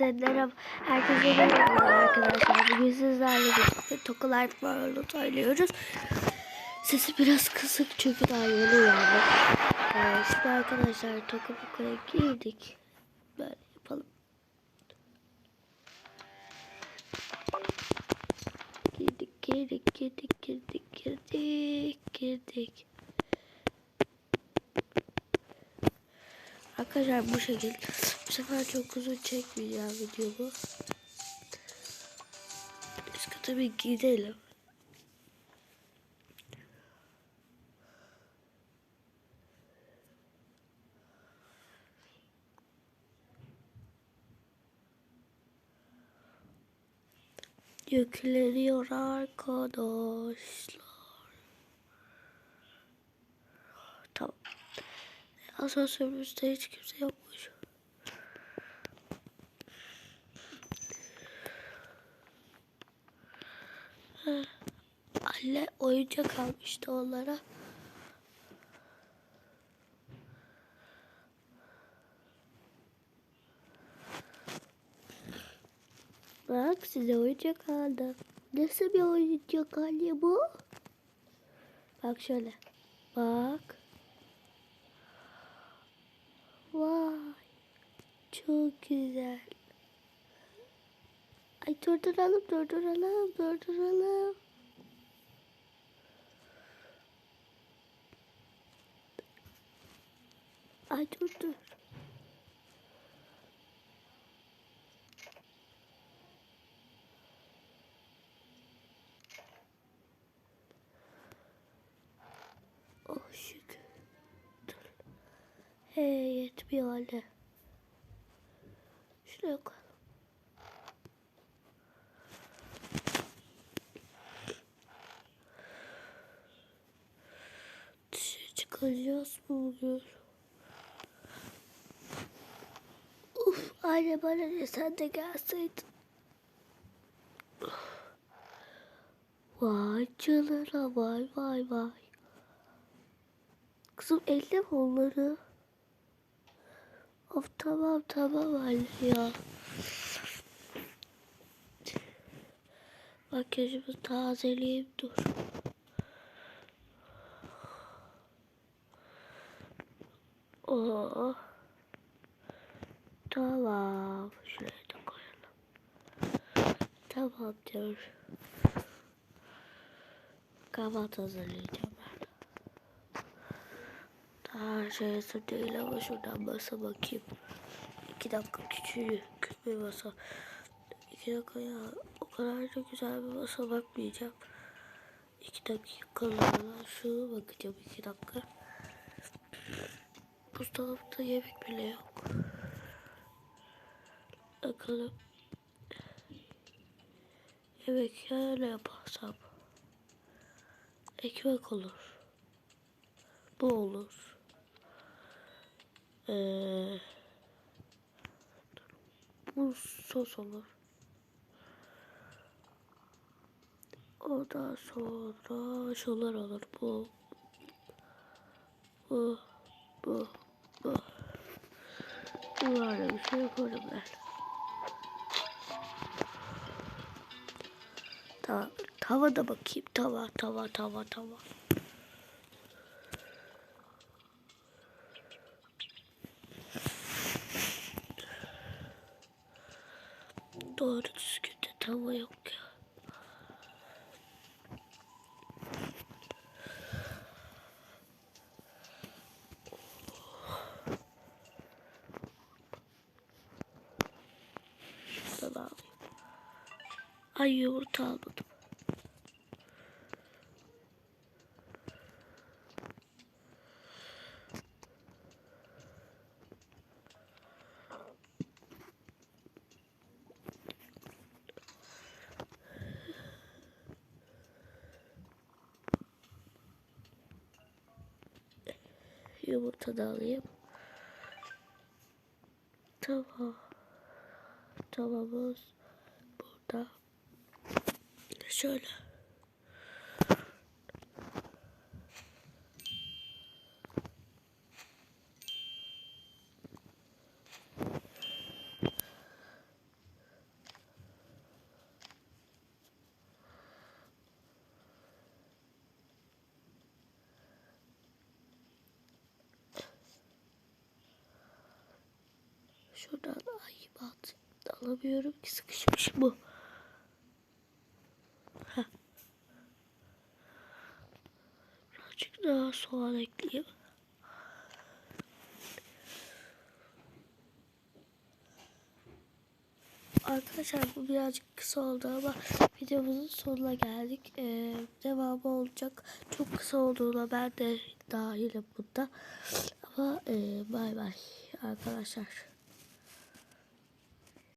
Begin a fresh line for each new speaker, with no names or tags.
Merhaba, herkese merhaba arkadaşlar. Bugün sizlerle birlikte Toka Life World oynuyoruz. Sesi biraz kısık çünkü daha yeni uyandım. Ee, şimdi arkadaşlar Toka Buka'ya girdik. Böyle yapalım. Girdik, girdik, girdik, girdik, girdik, girdik. Arkadaşlar bu şekilde. Bu sefer çok uzun çekmeyeceğim videomu. Üst kata bir gidelim. Yükleniyor arkadaşlar. Tamam. Asansörümüzde hiç kimse yokmuş. Heh. Anne oyuncak almıştı onlara. Bak size oyuncak aldım. Nasıl bir oyuncak anne bu? Bak şöyle. Bak. Vay. Çok güzel. Ay durduralım, durduralım, durduralım. Ay dur dur. Oh şükür. Dur. Hey yetmiyor anne. Şuraya koyalım. Dışarı çıkacağız mı bugün? Anne bana ne sen de gelseydin. Vay canına vay vay vay. Kızım elle mi onları? Of tamam tamam anne ya. Makyajımı tazeleyeyim dur. Tamam. Şuraya da koyalım. Tamam diyor. Kahvaltı hazırlayacağım ben. Daha şey değil ama şuradan masa bakayım. İki dakika küçük bir masa. İki dakika ya. O kadar da güzel bir masa bakmayacağım. İki dakikalığına şu bakacağım iki dakika. Buzdolapta yemek bile yok. Bakalım. Yemek şöyle yaparsam. Ekmek olur. Bu olur. Ee, bu sos olur. Ondan sonra şunlar olur. Bu. Bu. Bu. Bu. Bunlarla bir şey yaparım ben. Tava, tava da bakayım. Tava, tava, tava, tava. Doğru düzgün de tava yok ya. Ay yumurta almadım. Yumurta da alayım. Tamam. Tavamız burada. Şöyle. Şuradan ay bat. Alamıyorum ki sıkışmış bu. Heh. Birazcık daha soğan ekleyeyim. Arkadaşlar bu birazcık kısa oldu ama videomuzun sonuna geldik. Ee, devamı olacak. Çok kısa olduğuna ben de dahilim bunda. Ama e, bay bay arkadaşlar.